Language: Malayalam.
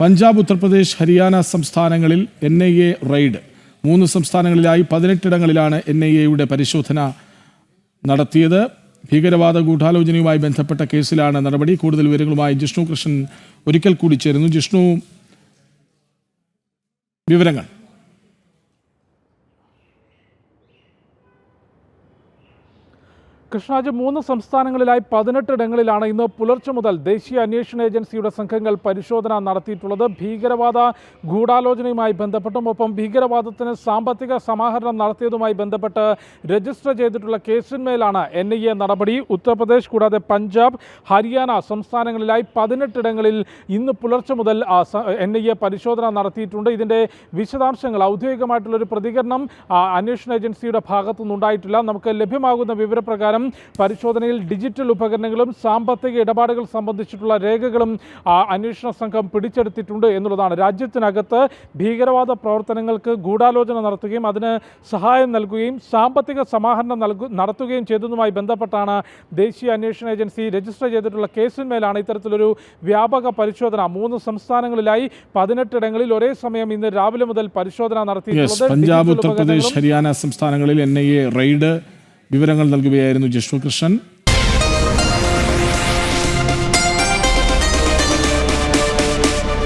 പഞ്ചാബ് ഉത്തർപ്രദേശ് ഹരിയാന സംസ്ഥാനങ്ങളിൽ എൻ ഐ എ റെയ്ഡ്. മൂന്ന് സംസ്ഥാനങ്ങളിലായി പതിനെട്ടിടങ്ങളിലാണ് എൻ ഐ എയുടെ പരിശോധന നടത്തിയത്. ഭീകരവാദ ഗൂഢാലോചനയുമായി ബന്ധപ്പെട്ട കേസിലാണ് നടപടി. കൂടുതൽ വിവരങ്ങളുമായി ജിഷ്ണു കൃഷ്ണൻ ഒരിക്കൽ കൂടി ചേരുന്നു. ജിഷ്ണു വിവരങ്ങൾ. കൃഷ്ണരാജ് മൂന്ന് സംസ്ഥാനങ്ങളിലായി പതിനെട്ടിടങ്ങളിലാണ് ഇന്ന് പുലർച്ചെ മുതൽ ദേശീയ അന്വേഷണ ഏജൻസിയുടെ സംഘങ്ങൾ പരിശോധന നടത്തിയിട്ടുള്ളത്. ഭീകരവാദ ഗൂഢാലോചനയുമായി ബന്ധപ്പെട്ടും ഒപ്പം ഭീകരവാദത്തിന് സാമ്പത്തിക സമാഹരണം നടത്തിയതുമായി ബന്ധപ്പെട്ട് രജിസ്റ്റർ ചെയ്തിട്ടുള്ള കേസിന്മേലാണ് എൻ ഐ എ നടപടി. ഉത്തർപ്രദേശ് കൂടാതെ പഞ്ചാബ് ഹരിയാന സംസ്ഥാനങ്ങളിലായി പതിനെട്ടിടങ്ങളിൽ ഇന്ന് പുലർച്ചെ മുതൽ എൻ ഐ എ പരിശോധന നടത്തിയിട്ടുണ്ട്. ഇതിന്റെ വിശദാംശങ്ങൾ ഔദ്യോഗികമായിട്ടുള്ളൊരു പ്രതികരണം അന്വേഷണ ഏജൻസിയുടെ ഭാഗത്തുനിന്നുണ്ടായിട്ടില്ല. നമുക്ക് ലഭ്യമാകുന്ന വിവരപ്രകാരം പരിശോധനയിൽ ഡിജിറ്റൽ ഉപകരണങ്ങളും സാമ്പത്തിക ഇടപാടുകൾ സംബന്ധിച്ചിട്ടുള്ള രേഖകളും അന്വേഷണ സംഘം പിടിച്ചെടുത്തിട്ടുണ്ട് എന്നുള്ളതാണ്. രാജ്യത്തിനകത്ത് ഭീകരവാദ പ്രവർത്തനങ്ങൾക്ക് ഗൂഢാലോചന നടത്തുകയും അതിന് സഹായം നൽകുകയും സാമ്പത്തിക സമാഹരണം നൽകു നടത്തുകയും ചെയ്തതുമായി ബന്ധപ്പെട്ടാണ് ദേശീയ അന്വേഷണ ഏജൻസി രജിസ്റ്റർ ചെയ്തിട്ടുള്ള കേസിന്മേലാണ് ഇത്തരത്തിലൊരു വ്യാപക പരിശോധന. മൂന്ന് സംസ്ഥാനങ്ങളിലായി പതിനെട്ടിടങ്ങളിൽ ഒരേ സമയം ഇന്ന് രാവിലെ മുതൽ പരിശോധന നടത്തിയിട്ടുള്ളത്. പഞ്ചാബ് ഉത്തർപ്രദേശ് ഹരിയാന സംസ്ഥാനങ്ങളിൽ എൻ ഐ എ റെയ്ഡ് വിവരങ്ങൾ നൽകുകയായിരുന്നു ജിഷ്ണു കൃഷ്ണൻ.